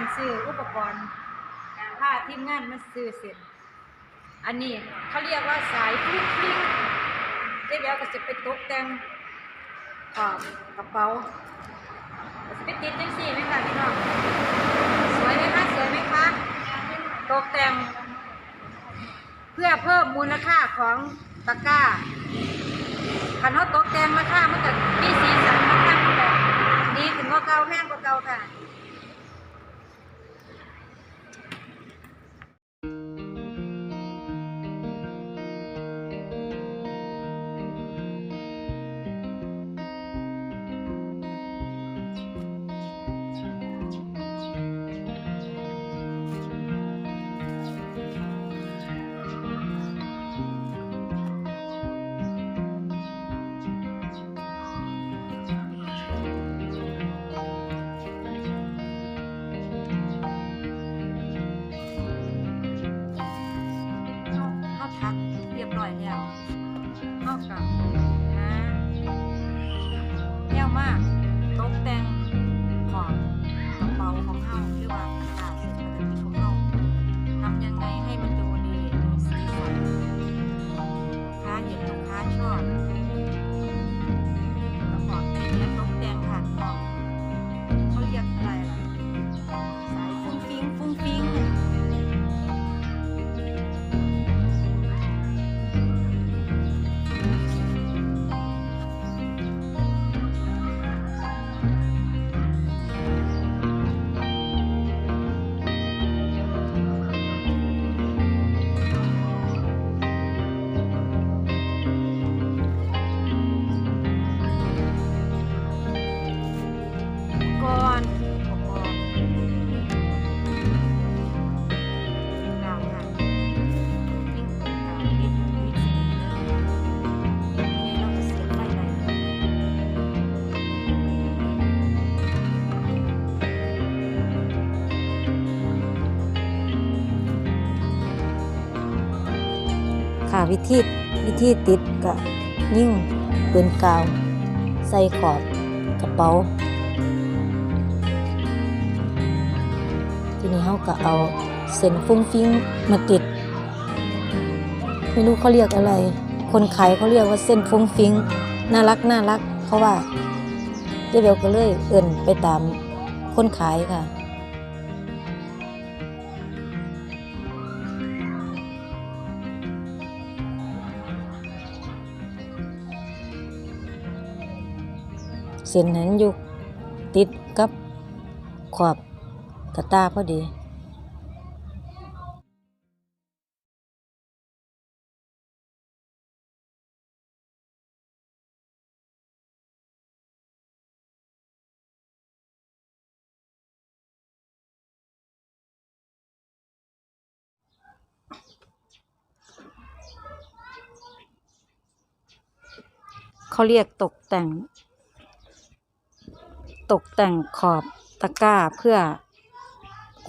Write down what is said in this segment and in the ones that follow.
านซื้ออุปกรณ์ผ้าทีมงานมาซื้อเสร็จ อันนี้เขาเรียกว่าสายฟลิกฟลิกเจ๊เดี๋ยวก็จะไปตกแต่งขอบกระเป๋าจะไปติดจังสี่ไหมคะพี่น้องสวยไหมคะสวยไหมคะตกแต่ง เพื่อเพิ่มมูลค่าของตะกร้าคันเขาตกแต่งราค่ามันก็มีสีสันราคามันก็ดีถึงกว่าเก่าแพงกว่าเก่าค่ะ เข้ากับนะเยี่ยมมาก ค่ะวิธีวิธีติดก็ยิ่งเป็นกาว ใส่ขอบกระเป๋า ทีนี้เขาก็เอาเส้นฟุ้งฟิ้งมาติด ไม่รู้เขาเรียกอะไร คนขายเขาเรียกว่าเส้นฟุ้งฟิ้งน่ารักน่ารัก เพราะว่าเจ๊เบลก็เลยเอิ่นไปตามคนขายค่ะ เส้นนั้นอยู่ติดกับขอบกระตาพอดีเขาเรียกตกแต่ง ตกแต่งขอบตะกร้าเพื่อ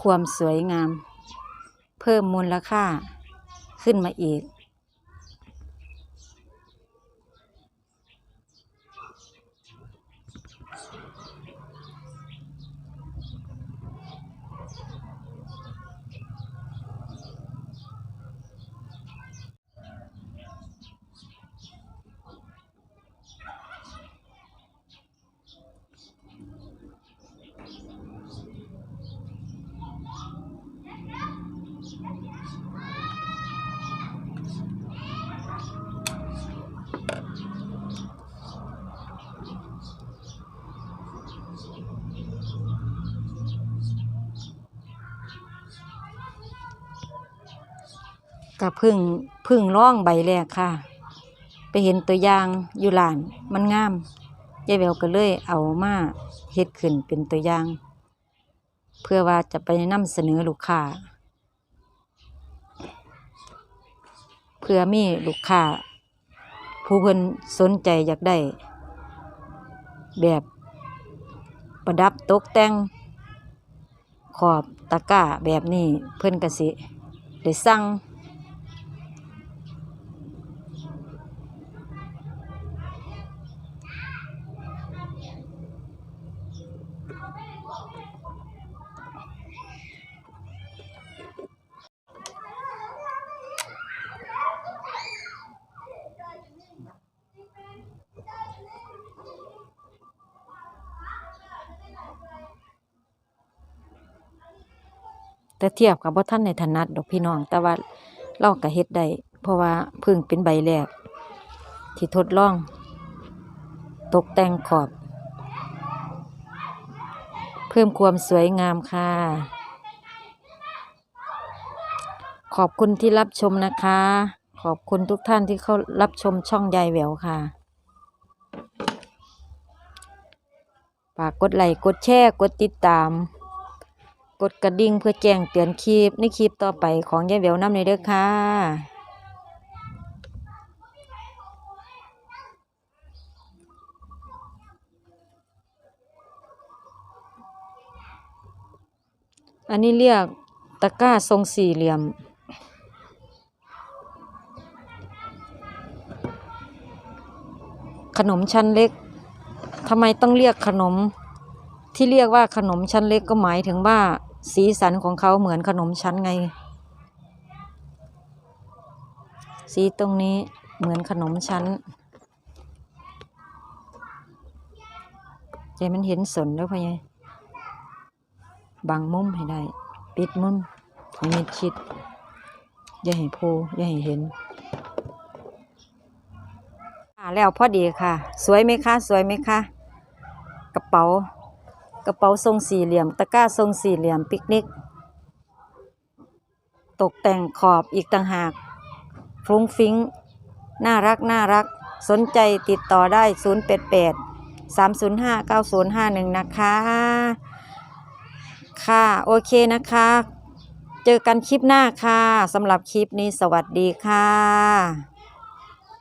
ความสวยงาม เพิ่มมูลค่าขึ้นมาอีก ก็พึ่งพึ่งร่องใบแรกค่ะ ไปเห็นตัวอย่างอยู่ร้านมันงามยายแววก็เลยเอามาเฮ็ดขึ้นเป็นตัวอย่าง เพื่อว่าจะไปนำเสนอลูกค้าเพื่อมีลูกค้าผู้เพิ่นสนใจอยากได้ แบบประดับตกแต่ง ขอบตะกร้าแบบนี้เพิ่นกสิ ได้สั่ง แต่เทียบกับบ่ทันในถนัดดอกพี่น้อง แต่ว่าเราก็เฮ็ดได้เพราะว่าพิ่งเป็นใบแรก ที่ทดลอง ตกแต่งขอบ เพิ่มความสวยงามค่ะ ขอบคุณที่รับชมนะคะ ขอบคุณทุกท่านที่เข้ารับชมช่องยายแหววค่ะฝากกดไลค์กดแชร์ กดติดตาม กดกระดิ่งเพื่อแจ้งเตือนคลิปในคลิปต่อไปของยายแววนำในเด้อค่ะอันนี้เรียกตะกร้าทรงสี่เหลี่ยม ขนมชั้นเล็กทำไมต้องเรียกขนม ที่เรียกว่าขนมชั้นเล็กก็หมายถึงว่า สีสันของเขาเหมือนขนมชั้นไง สีตรงนี้เหมือนขนมชั้นใจมันเห็นสนแล้วพะไงบางมุมให้ได้ ปิดมุมให้มิดชิด อย่าให้โพอย่าให้เห็นอ่าแล้วพอดีค่ะ สวยไหมคะ สวยไหมคะ กระเป๋า กระเป๋าทรงสี่เหลี่ยม ตะกร้าทรงสี่เหลี่ยมปิกนิก ตกแต่งขอบอีกต่างหากฟรุ้งฟิ้ง น่ารักน่ารัก สนใจติดต่อได้ 0 8 8 3 0 5 9 0 5 1 นะคะ ค่ะ โอเคนะคะ เจอกันคลิปหน้าค่ะสำหรับคลิปนี้สวัสดีค่ะ